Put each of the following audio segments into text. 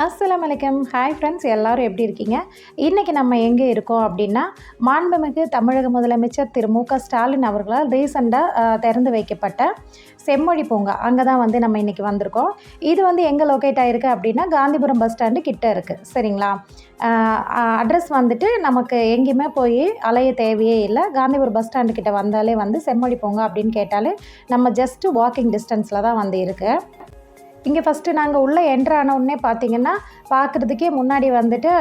அஸ்லாம் வலைக்கம் hi friends எல்லோரும் எப்படி இருக்கீங்க? இன்றைக்கி நம்ம எங்கே இருக்கோம் அப்படின்னா மாண்புமிகு தமிழக முதலமைச்சர் திரு மு க ஸ்டாலின் அவர்களால் ரீசெண்டாக திறந்து வைக்கப்பட்ட செம்மொழி பூங்கா. அங்கே தான் வந்து நம்ம இன்றைக்கி வந்திருக்கோம். இது வந்து எங்கே லொக்கேட் ஆகிருக்கு அப்படின்னா காந்திபுரம் பஸ் ஸ்டாண்டு கிட்ட இருக்குது சரிங்களா? அட்ரஸ் வந்துட்டு நமக்கு எங்கேயுமே போய் அலைய தேவையே இல்லை. காந்திபுரம் பஸ் ஸ்டாண்டு கிட்டே வந்தாலே வந்து செம்மொழி பூங்கா அப்படின்னு கேட்டாலே நம்ம ஜஸ்ட்டு வாக்கிங் டிஸ்டன்ஸில் தான் வந்து இருக்குது இங்கே ஃபஸ்ட்டு நாங்கள் உள்ளே என்ட்ரு ஆன உடனே பார்த்தீங்கன்னா பார்க்குறதுக்கே முன்னாடி வந்துட்டு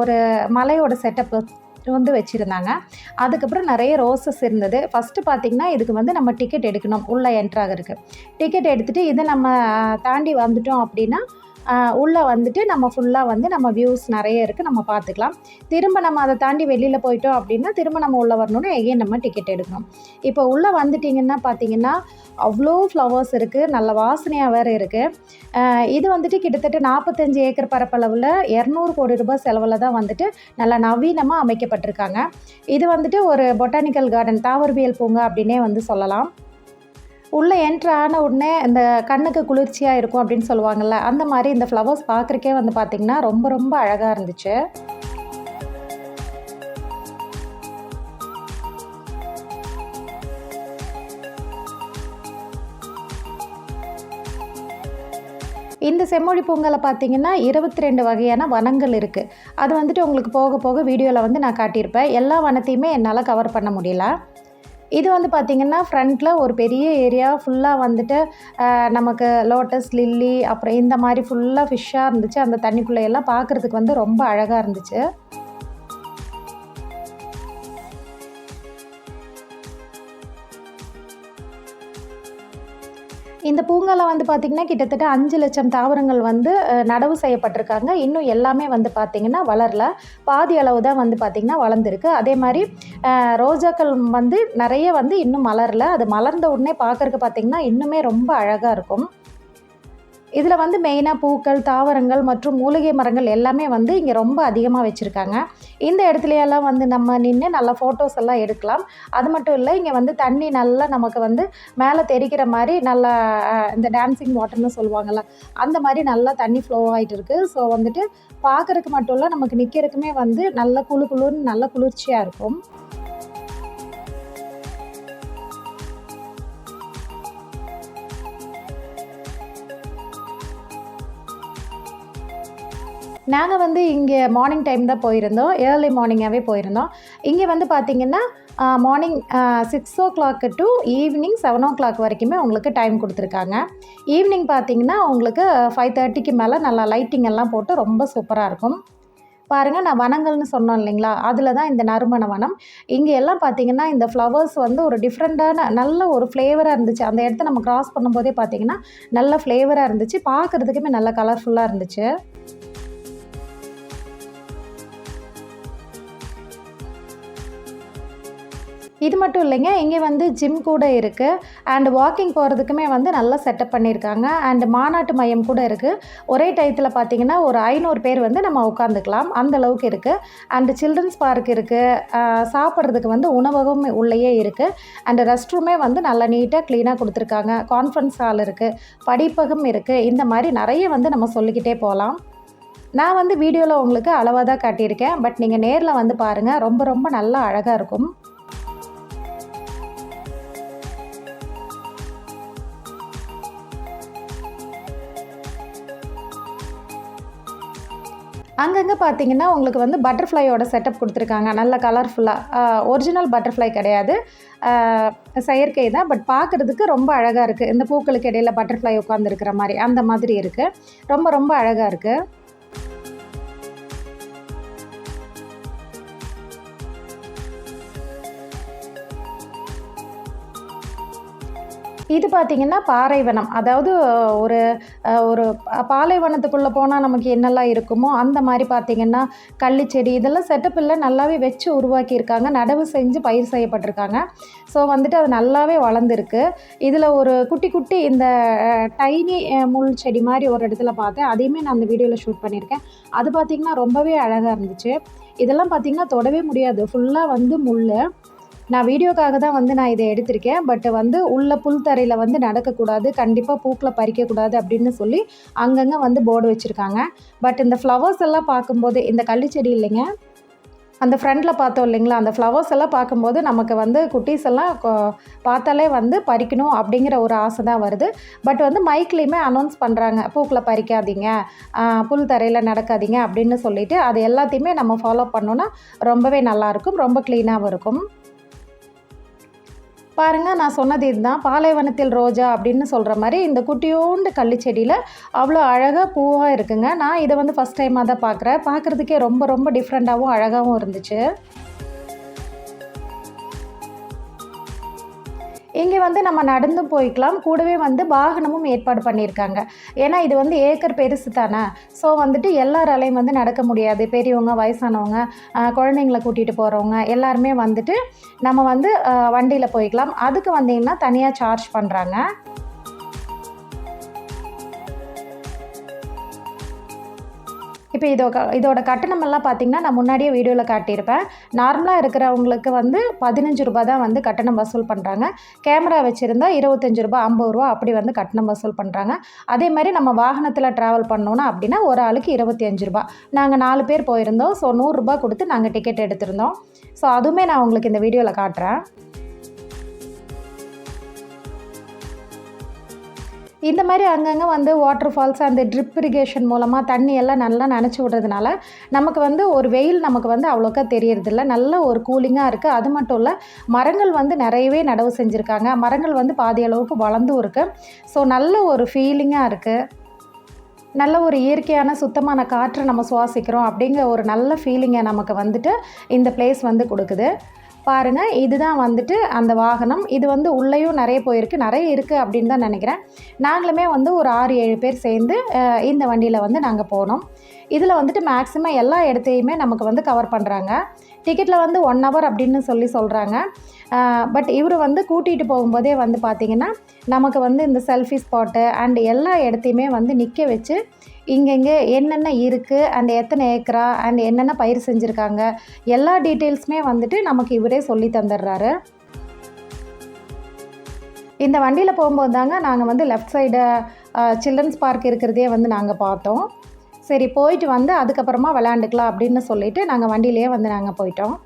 ஒரு மலையோட செட்டப் வந்து வச்சுருந்தாங்க. அதுக்கப்புறம் நிறைய ரோசஸ் இருந்தது. ஃபஸ்ட்டு பார்த்திங்கன்னா இதுக்கு வந்து நம்ம டிக்கெட் எடுக்கணும். உள்ளே என்ட்ராகிறதுக்கு டிக்கெட் எடுத்துகிட்டு இதை நம்ம தாண்டி வந்துட்டோம் அப்படின்னா உள்ளே வந்துட்டு நம்ம ஃபுல்லாக வந்து நம்ம வியூஸ் நிறைய இருக்குது நம்ம பார்த்துக்கலாம். திரும்ப நம்ம அதை தாண்டி வெளியில் போயிட்டோம் அப்படின்னா திரும்ப நம்ம உள்ளே வரணும்னு எகைன் நம்ம டிக்கெட் எடுக்கணும். இப்போ உள்ளே வந்துட்டிங்கன்னா பார்த்தீங்கன்னா அவ்வளோ ஃப்ளவர்ஸ் இருக்குது நல்ல வாசனையாக வேறு இருக்குது இது வந்துட்டு கிட்டத்தட்ட நாற்பத்தஞ்சு ஏக்கர் பரப்பளவில் இரநூறு கோடி ரூபாய் செலவில் தான் வந்துட்டு நல்லா நவீனமாக அமைக்கப்பட்டிருக்காங்க. இது வந்துட்டு ஒரு பொட்டானிக்கல் கார்டன் தாவரவியல் பூங்கா அப்படின்னே வந்து சொல்லலாம். உள்ளே என்ட்ரு ஆன உடனே இந்த கண்ணுக்கு குளிர்ச்சியாக இருக்கும் அப்படின்னு சொல்லுவாங்கள்ல அந்த மாதிரி இந்த ஃப்ளவர்ஸ் பார்க்குறக்கே வந்து பார்த்திங்கன்னா ரொம்ப ரொம்ப அழகாக இருந்துச்சு. இந்த செம்மொழி பூங்காவில் பார்த்தீங்கன்னா இருபத்தி ரெண்டு வகையான வனங்கள் இருக்குது அது வந்துட்டு உங்களுக்கு போக போக வீடியோவில் வந்து நான் காட்டியிருப்பேன். எல்லா வனத்தையுமே என்னால் கவர் பண்ண முடியல. இது வந்து பார்த்திங்கன்னா ஃப்ரண்ட்டில் ஒரு பெரிய ஏரியா ஃபுல்லாக வந்துட்டு நமக்கு லோட்டஸ் லில்லி அப்புறம் இந்த மாதிரி ஃபுல்லாக ஃபிஷ்ஷாக இருந்துச்சு. அந்த தண்ணிக்குள்ளே எல்லாம் பார்க்குறதுக்கு வந்து ரொம்ப அழகாக இருந்துச்சு. இந்த பூங்காவில் வந்து பார்த்திங்கன்னா கிட்டத்தட்ட அஞ்சு லட்சம் தாவரங்கள் வந்து நடவு செய்யப்பட்டிருக்காங்க. இன்னும் எல்லாமே வந்து பார்த்திங்கன்னா வளரல. பாதி அளவு தான் வந்து பார்த்திங்கன்னா வளர்ந்துருக்கு. அதே மாதிரி ரோஜாக்கள் வந்து நிறைய வந்து இன்னும் மலரல. அது மலர்ந்த உடனே பார்க்குறக்கு பார்த்திங்கன்னா இன்னுமே ரொம்ப அழகாக இருக்கும். இதில் வந்து மெயினாக பூக்கள் தாவரங்கள் மற்றும் மூலிகை மரங்கள் எல்லாமே வந்து இங்கே ரொம்ப அதிகமாக வச்சுருக்காங்க. இந்த இடத்துலையெல்லாம் வந்து நம்ம நின்று நல்லா ஃபோட்டோஸ் எல்லாம் எடுக்கலாம். அது மட்டும் இல்லை இங்கே வந்து தண்ணி நல்லா நமக்கு வந்து மேலே தெரிக்கிற மாதிரி நல்லா இந்த டான்சிங் வாட்டர்னு சொல்லுவாங்கள்ல அந்த மாதிரி நல்லா தண்ணி ஃப்ளோ ஆகிட்டு இருக்குது ஸோ வந்துட்டு பார்க்குறதுக்கு மட்டும் இல்லை நமக்கு நிற்கிறதுக்குமே வந்து நல்ல குளு குளுன்னு நல்ல குளிர்ச்சியாக இருக்கும். நாங்கள் வந்து இங்கே மார்னிங் டைம் தான் போயிருந்தோம். ஏர்லி மார்னிங்காகவே போயிருந்தோம். இங்கே வந்து பார்த்திங்கன்னா morning six o'clock to evening seven o'clock வரைக்குமே உங்களுக்கு டைம் கொடுத்துருக்காங்க. ஈவினிங் பார்த்தீங்கன்னா உங்களுக்கு ஃபைவ் தேர்ட்டிக்கு மேலே நல்லா லைட்டிங் எல்லாம் போட்டு ரொம்ப சூப்பராக இருக்கும். பாருங்கள் நான் வனங்கள்னு சொன்னோம் இல்லைங்களா? அதில் தான் இந்த நறுமண வனம். இங்கே எல்லாம் பார்த்தீங்கன்னா இந்த ஃப்ளவர்ஸ் வந்து ஒரு டிஃப்ரெண்ட்டான நல்ல ஒரு ஃப்ளேவராக இருந்துச்சு. அந்த இடத்த நம்ம கிராஸ் பண்ணும்போதே பார்த்தீங்கன்னா நல்ல ஃப்ளேவராக இருந்துச்சு. பார்க்குறதுக்குமே நல்ல கலர்ஃபுல்லாக இருந்துச்சு. இது மட்டும் இல்லைங்க இங்கே வந்து ஜிம் கூட இருக்குது அண்ட் வாக்கிங் போகிறதுக்குமே வந்து நல்லா செட்டப் பண்ணியிருக்காங்க. அண்ட் மாநாட்டு மையம் கூட இருக்குது ஒரே டயத்தில் பார்த்தீங்கன்னா ஒரு ஐநூறு பேர் வந்து நம்ம உட்காந்துக்கலாம் அந்த அளவுக்கு இருக்குது அண்ட் சில்ட்ரன்ஸ் பார்க் இருக்குது சாப்பிட்றதுக்கு வந்து உணவகம் உள்ளேயே இருக்குது அண்ட் ரெஸ்ட் ரூமே வந்து நல்லா நீட்டாக க்ளீனாக கொடுத்துருக்காங்க. கான்ஃபரன்ஸ் ஹால் இருக்குது படிப்பகம் இருக்குது இந்த மாதிரி நிறைய வந்து நம்ம சொல்லிக்கிட்டே போகலாம். நான் வந்து வீடியோவில் உங்களுக்கு அளவாக தான் காட்டியிருக்கேன். பட் நீங்கள் நேரில் வந்து பாருங்கள் ரொம்ப ரொம்ப நல்லா அழகாக இருக்கும். அங்கங்கே பார்த்தீங்கன்னா உங்களுக்கு வந்து பட்டர்ஃப்ளையோட செட்டப் கொடுத்துருக்காங்க. நல்ல கலர்ஃபுல்லாக ஒரிஜினல் பட்டர்ஃப்ளை கிடையாது. செயற்கை தான். பட் பார்க்குறதுக்கு ரொம்ப அழகாக இருக்குது இந்த பூக்களுக்கு இடையில பட்டர்ஃப்ளை உட்காந்துருக்கிற மாதிரி அந்த மாதிரி இருக்குது ரொம்ப ரொம்ப அழகாக இருக்குது இது பார்த்திங்கன்னா பாறைவனம் அதாவது ஒரு ஒரு பாலைவனத்துக்குள்ளே போனால் நமக்கு என்னெல்லாம் இருக்குமோ அந்த மாதிரி பார்த்திங்கன்னா கள்ளிச்செடி இதெல்லாம் செட்டப்பில் நல்லாவே வச்சு உருவாக்கியிருக்காங்க. நடவு செஞ்சு பயிர் செய்யப்பட்டிருக்காங்க. ஸோ வந்துட்டு அது நல்லாவே வளர்ந்துருக்கு. இதில் ஒரு குட்டி குட்டி இந்த டைனி முள் செடி மாதிரி ஒரு இடத்துல பார்த்தேன். அதையுமே நான் அந்த வீடியோவில் ஷூட் பண்ணியிருக்கேன். அது பார்த்திங்கன்னா ரொம்பவே அழகாக இருந்துச்சு. இதெல்லாம் பார்த்திங்கன்னா தொடவே முடியாது. ஃபுல்லாக வந்து முள் நான் வீடியோக்காக தான் வந்து நான் இதை எடுத்திருக்கேன். பட் வந்து உள்ள புல் தரையில் வந்து நடக்கக்கூடாது. கண்டிப்பாக பூக்களை பறிக்கக்கூடாது அப்படின்னு சொல்லி அங்கங்கே வந்து போர்டு வச்சுருக்காங்க. பட் இந்த ஃப்ளவர்ஸ் எல்லாம் பார்க்கும்போது இந்த கள்ளிச்செடி இல்லைங்க. அந்த ஃப்ரண்டில் பார்த்தோம் இல்லைங்களா? அந்த ஃப்ளவர்ஸ் எல்லாம் பார்க்கும்போது நமக்கு வந்து குட்டீஸ் எல்லாம் பார்த்தாலே வந்து பறிக்கணும் அப்படிங்கிற ஒரு ஆசை தான் வருது. பட் வந்து மைக்லேயுமே அனௌன்ஸ் பண்ணுறாங்க பூக்களை பறிக்காதீங்க. புல் தரையில் நடக்காதீங்க அப்படின்னு சொல்லிட்டு அது எல்லாத்தையுமே நம்ம ஃபாலோ பண்ணோன்னா ரொம்பவே நல்லாயிருக்கும் ரொம்ப க்ளீனாகவும் இருக்கும். பாருங்கள் நான் சொன்னது இதுதான். பாலைவனத்தில் ரோஜா அப்படின்னு சொல்கிற மாதிரி இந்த குட்டியோண்டு கள்ளிச்செடியில் அவ்வளோ அழகாக பூவாக இருக்குங்க. நான் இதை வந்து ஃபஸ்ட் டைமாக தான் பார்க்குறேன் பார்க்குறதுக்கே ரொம்ப ரொம்ப டிஃப்ரெண்ட்டாகவும் அழகாகவும் இருந்துச்சு. இங்கே வந்து நம்ம நடந்து போய்க்கலாம். கூடவே வந்து வாகனமும் ஏற்பாடு பண்ணியிருக்காங்க. ஏன்னா இது வந்து ஏக்கர் பெருசு தானே. ஸோ வந்துட்டு எல்லாராலையும் வந்து நடக்க முடியாது. பெரியவங்க வயசானவங்க குழந்தைங்களை குழந்தைங்கள கூட்டிகிட்டு போகிறவங்க எல்லாருமே வந்துட்டு நம்ம வந்து வண்டியில் போய்க்கலாம். அதுக்கு வந்தீங்கன்னா தனியாக சார்ஜ் பண்ணுறாங்க இப்போ இதோ க- இதோட கட்டணமெல்லாம் பார்த்தீங்கன்னா நான் முன்னாடியே வீடியோவில் காட்டியிருப்பேன். நார்மலாக இருக்கிறவங்களுக்கு வந்து பதினஞ்சு ரூபா தான் வந்து கட்டணம் வசூல் பண்ணுறாங்க கேமரா வச்சுருந்தா இருபத்தஞ்சு ரூபாய் ஐம்பது ரூபா அப்படி வந்து கட்டணம் வசூல் பண்ணுறாங்க அதே மாதிரி நம்ம வாகனத்தில் ட்ராவல் பண்ணோன்னா அப்படின்னா ஒரு ஆளுக்கு இருபத்தி அஞ்சு ரூபா நாங்கள் நாலு பேர் போயிருந்தோம். ஸோ நூறுரூபா கொடுத்து நாங்கள் டிக்கெட் எடுத்திருந்தோம். ஸோ அதுவுமே நான் உங்களுக்கு இந்த வீடியோவில் காட்டுறேன். இந்த மாதிரி அங்கங்கே வந்து வாட்டர் ஃபால்ஸ் அந்த ட்ரிப் இரிகேஷன் மூலமாக தண்ணி எல்லாம் நல்லா நினச்சி விடுறதுனால நமக்கு வந்து ஒரு வெயில் நமக்கு வந்து அவ்வளோக்கா தெரியறதில்ல. நல்ல ஒரு கூலிங்காக இருக்குது அது மட்டும் இல்லை மரங்கள் வந்து நிறையவே நடவு செஞ்சுருக்காங்க. மரங்கள் வந்து பாதி அளவுக்கு வளர்ந்தும் இருக்குது ஸோ நல்ல ஒரு ஃபீலிங்காக இருக்குது நல்ல ஒரு இயற்கையான சுத்தமான காற்றை நம்ம சுவாசிக்கிறோம் அப்படிங்கிற ஒரு நல்ல ஃபீலிங்கை நமக்கு வந்துட்டு இந்த பிளேஸ் வந்து கொடுக்குது. பாருங்கள் இதுதான் வந்துட்டு அந்த வாகனம். இது வந்து உள்ளேயும் நிறைய போயிருக்கு. நிறைய இருக்குது அப்படின்னு தான் நினைக்கிறேன். நாங்களுமே வந்து ஒரு ஆறு ஏழு பேர் சேர்ந்து இந்த வண்டியில் வந்து நாங்கள் போனோம். இதில் வந்துட்டு மேக்ஸிமம் எல்லா இடத்தையுமே நமக்கு வந்து கவர் பண்ணுறாங்க டிக்கெட்டில் வந்து ஒன் ஹவர் அப்படின்னு சொல்லி சொல்கிறாங்க பட் இவர் வந்து கூட்டிகிட்டு போகும்போதே வந்து பார்த்திங்கன்னா நமக்கு வந்து இந்த செல்ஃபி ஸ்பாட்டு அண்ட் எல்லா இடத்தையுமே வந்து நிற்க வச்சு இங்கெங்கே என்னென்ன இருக்குது அண்ட் எத்தனை ஏக்கரா அண்ட் என்னென்ன பயிர் செஞ்சுருக்காங்க எல்லா டீட்டெயில்ஸுமே வந்துட்டு நமக்கு இவரே சொல்லி தந்துடுறாரு. இந்த வண்டியில் போகும்போது தாங்க நாங்கள் வந்து லெஃப்ட் சைடு சில்ட்ரன்ஸ் பார்க் இருக்கிறதே வந்து நாங்கள் பார்த்தோம். சரி போயிட்டு வந்து அதுக்கப்புறமா விளாண்டுக்கலாம் அப்படின்னு சொல்லிட்டு நாங்கள் வண்டியிலேயே வந்து நாங்கள் போயிட்டோம்.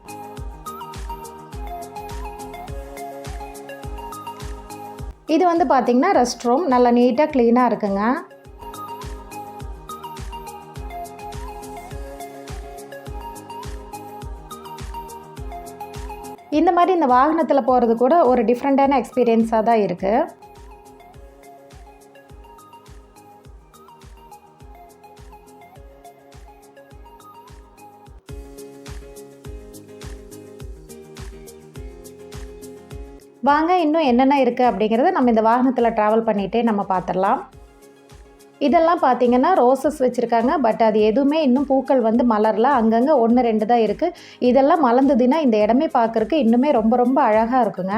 இது வந்து பார்த்திங்கன்னா ரெஸ்ட் ரூம் நல்லா நீட்டாக க்ளீனாக இருக்குங்க. இந்த மாதிரி இந்த வாகனத்தில் போகிறது கூட ஒரு டிஃப்ரெண்ட்டான எக்ஸ்பீரியன்ஸாக தான் இருக்குது வாங்க இன்னும் என்னென்ன இருக்குது அப்படிங்கிறத நம்ம இந்த வாகனத்தில் ட்ராவல் பண்ணிகிட்டே நம்ம பார்த்துடலாம் இதெல்லாம் பார்த்தீங்கன்னா ரோசஸ் வச்சுருக்காங்க. பட் அது எதுவுமே இன்னும் பூக்கள் வந்து மலரில். அங்கங்கே ஒன்று ரெண்டு தான் இருக்குது இதெல்லாம் மலர்ந்ததுன்னா இந்த இடமே பார்க்குறக்கு இன்னுமே ரொம்ப ரொம்ப அழகாக இருக்குங்க.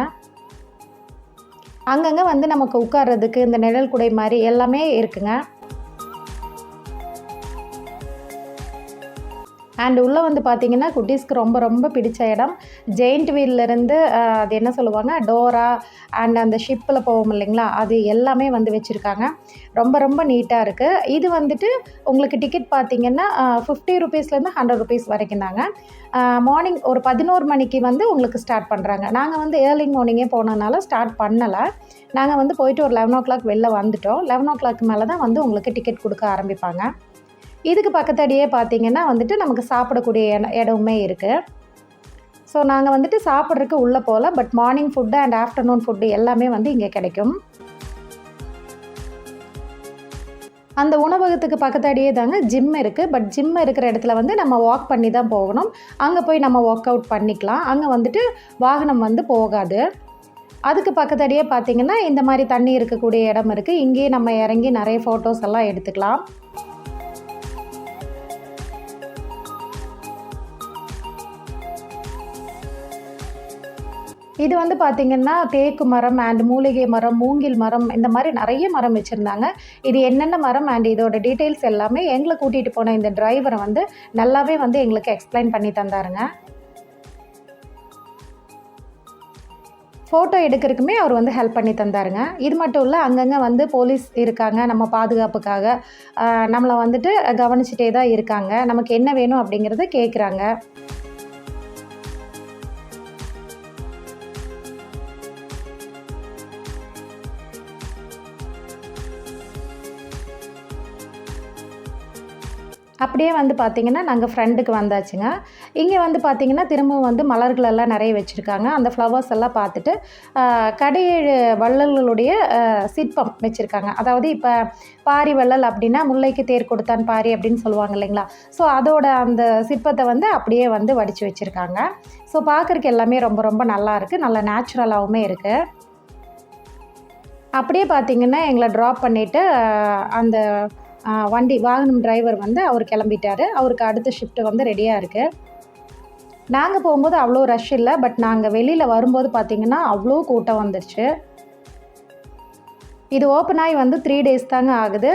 அங்கங்கே வந்து நமக்கு உட்கார்றதுக்கு இந்த நிழல் குடை மாதிரி எல்லாமே இருக்குங்க. அண்ட் உள்ளே வந்து பார்த்தீங்கன்னா குட்டீஸ்க்கு ரொம்ப ரொம்ப பிடிச்ச இடம். ஜெயிண்ட் வீல்லேருந்து அது என்ன சொல்லுவாங்க? டோரா அண்ட் அந்த ஷிப்பில் போவோம் இல்லைங்களா? அது எல்லாமே வந்து வச்சுருக்காங்க. ரொம்ப ரொம்ப நீட்டாக இருக்குது இது வந்துட்டு உங்களுக்கு டிக்கெட் பார்த்தீங்கன்னா ஃபிஃப்டி ருபீஸ்லேருந்து ஹண்ட்ரட் ருபீஸ் வரைக்கும் தாங்க. மார்னிங் ஒரு பதினோரு மணிக்கு வந்து உங்களுக்கு ஸ்டார்ட் பண்ணுறாங்க நாங்கள் வந்து ஏர்லி மார்னிங்கே போனதுனால ஸ்டார்ட் பண்ணலை. நாங்கள் வந்து போயிட்டு ஒரு லெவன் ஓ கிளாக் வெளில வந்துட்டோம். லெவன் ஓ கிளாக் மேலே தான் வந்து உங்களுக்கு டிக்கெட் கொடுக்க ஆரம்பிப்பாங்க. இதுக்கு பக்கத்தடியே பார்த்தீங்கன்னா வந்துட்டு நமக்கு சாப்பிடக்கூடிய இட இடமுமே இருக்குது ஸோ நாங்கள் வந்துட்டு சாப்பிட்றதுக்கு உள்ளே போகல but morning food and afternoon food எல்லாமே வந்து இங்கே கிடைக்கும். அந்த உணவகத்துக்கு பக்கத்தடியே தாங்க ஜிம் இருக்குது பட் ஜிம் இருக்கிற இடத்துல வந்து நம்ம வாக் பண்ணி தான் போகணும். அங்கே போய் நம்ம ஒர்க் அவுட் பண்ணிக்கலாம். அங்கே வந்துட்டு வாகனம் வந்து போகாது. அதுக்கு பக்கத்தடியே பார்த்தீங்கன்னா இந்த மாதிரி தண்ணி இருக்கக்கூடிய இடம் இருக்குது இங்கேயே நம்ம இறங்கி நிறைய ஃபோட்டோஸ் எல்லாம் எடுத்துக்கலாம். இது வந்து பார்த்திங்கன்னா தேக்கு மரம் அண்ட் மூலிகை மரம் மூங்கில் மரம் இந்த மாதிரி நிறைய மரம் வச்சுருந்தாங்க. இது என்னென்ன மரம் அண்ட் இதோட டீட்டெயில்ஸ் எல்லாமே எங்களை கூட்டிகிட்டு போன இந்த டிரைவரை வந்து நல்லாவே வந்து எங்களுக்கு எக்ஸ்பிளைன் பண்ணி தந்தாருங்க. ஃபோட்டோ எடுக்கிறதுக்குமே அவர் வந்து ஹெல்ப் பண்ணி தந்தாருங்க. இது மட்டும் இல்லை அங்கங்கே வந்து போலீஸ் இருக்காங்க நம்ம பாதுகாப்புக்காக. நம்மளை வந்துட்டு கவனிச்சிட்டே தான் இருக்காங்க. நமக்கு என்ன வேணும் அப்படிங்கிறத கேட்குறாங்க அப்படியே வந்து பார்த்திங்கன்னா நாங்கள் ஃப்ரெண்டுக்கு வந்தாச்சுங்க. இங்கே வந்து பார்த்திங்கன்னா திரும்பவும் வந்து மலர்கள் எல்லாம் நிறைய வச்சுருக்காங்க. அந்த ஃப்ளவர்ஸ் எல்லாம் பார்த்துட்டு கடையேழு வள்ளல்களுடைய சிற்பம் வச்சுருக்காங்க. அதாவது இப்போ பாரி வள்ளல் அப்படின்னா முல்லைக்கு தேர் கொடுத்தான் பாரி அப்படின்னு சொல்லுவாங்க இல்லைங்களா? ஸோ அதோட அந்த சிற்பத்தை வந்து அப்படியே வந்து வடித்து வச்சுருக்காங்க. ஸோ பார்க்குறக்கு எல்லாமே ரொம்ப ரொம்ப நல்லா இருக்குது நல்லா நேச்சுரலாகவுமே இருக்குது அப்படியே பார்த்தீங்கன்னா எங்களை ட்ராப் பண்ணிவிட்டு அந்த வண்டி வாகனம் டிரைவர் வந்து அவர் கிளம்பிட்டார். அவருக்கு அடுத்த ஷிஃப்ட் வந்து ரெடியாக இருக்குது நாங்கள் போகும்போது அவ்வளோ ரஷ் இல்லை பட் நாங்கள் வெளியில் வரும்போது பார்த்திங்கன்னா அவ்வளோ கூட்டம் வந்துருச்சு. இது ஓப்பன் ஆகி வந்து த்ரீ டேஸ் தாங்க ஆகுது.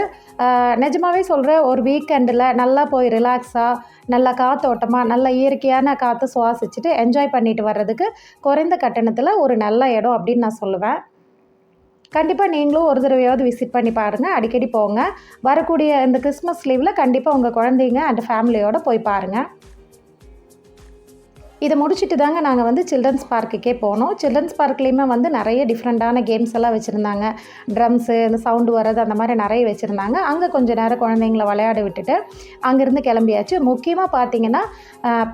நிஜமாகவே நிஜமாவே சொல்கிறேன் ஒரு வீக்கெண்டில் நல்லா போய் ரிலாக்ஸாக நல்லா காத்தோட்டமாக நல்ல இயற்கையான காற்று சுவாசிச்சுட்டு என்ஜாய் பண்ணிட்டு வர்றதுக்கு குறைந்த கட்டணத்தில் ஒரு நல்ல இடம் அப்படின்னு நான் சொல்லுவேன். கண்டிப்பாக நீங்களும் ஒரு தடவையாவது விசிட் பண்ணி பாருங்கள் அடிக்கடி போங்க. வரக்கூடிய இந்த கிறிஸ்மஸ் லீவில் கண்டிப்பாக உங்கள் குழந்தைங்க அண்ட் ஃபேமிலியோடு போய் பாருங்கள் இதை முடிச்சுட்டு தாங்க நாங்கள் வந்து சில்ட்ரன்ஸ் பார்க்குக்கே போனோம். சில்ட்ரன்ஸ் பார்க்லேயுமே வந்து நிறைய டிஃப்ரெண்ட்டான கேம்ஸ் எல்லாம் வச்சுருந்தாங்க. ட்ரம்ஸு இந்த சவுண்டு வர்றது அந்த மாதிரி நிறைய வச்சுருந்தாங்க. அங்கே கொஞ்சம் நேரம் குழந்தைங்கள விளையாட விட்டுட்டு அங்கேருந்து கிளம்பியாச்சு. முக்கியமாக பார்த்தீங்கன்னா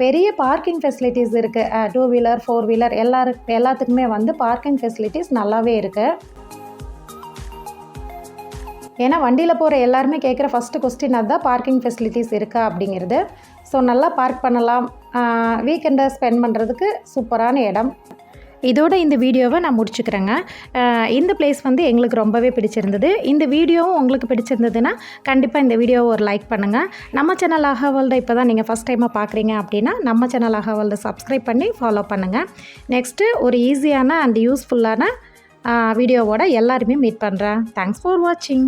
பெரிய பார்க்கிங் ஃபெசிலிட்டிஸ் இருக்குது டூ வீலர் ஃபோர் வீலர் எல்லாரு எல்லாத்துக்குமே வந்து பார்க்கிங் ஃபெசிலிட்டிஸ் நல்லாவே இருக்குது ஏன்னா வண்டியில் போகிற எல்லாருமே கேட்குற ஃபஸ்ட்டு கொஸ்டின் அதுதான் பார்க்கிங் ஃபெசிலிட்டிஸ் இருக்கா அப்படிங்கிறது. ஸோ நல்லா பார்க் பண்ணலாம். வீக்கெண்டை ஸ்பெண்ட் பண்ணுறதுக்கு சூப்பரான இடம். இதோட இந்த வீடியோவை நான் முடிச்சுக்கிறேங்க. இந்த பிளேஸ் வந்து எங்களுக்கு ரொம்பவே பிடிச்சிருந்தது. இந்த வீடியோவும் உங்களுக்கு பிடிச்சிருந்ததுன்னா கண்டிப்பாக இந்த வீடியோவை ஒரு லைக் பண்ணுங்கள் நம்ம சேனல் அகவல்ட இப்போ தான் நீங்கள் ஃபஸ்ட் டைமாக பார்க்குறீங்க அப்படின்னா நம்ம சேனல் அகவல்ட சப்ஸ்கிரைப் பண்ணி ஃபாலோ பண்ணுங்கள் நெக்ஸ்ட்டு ஒரு ஈஸியான அண்ட் யூஸ்ஃபுல்லான வீடியோவோட எல்லாருமே மீட் பண்ணுறேன் தேங்க்ஸ் ஃபார் வாட்சிங்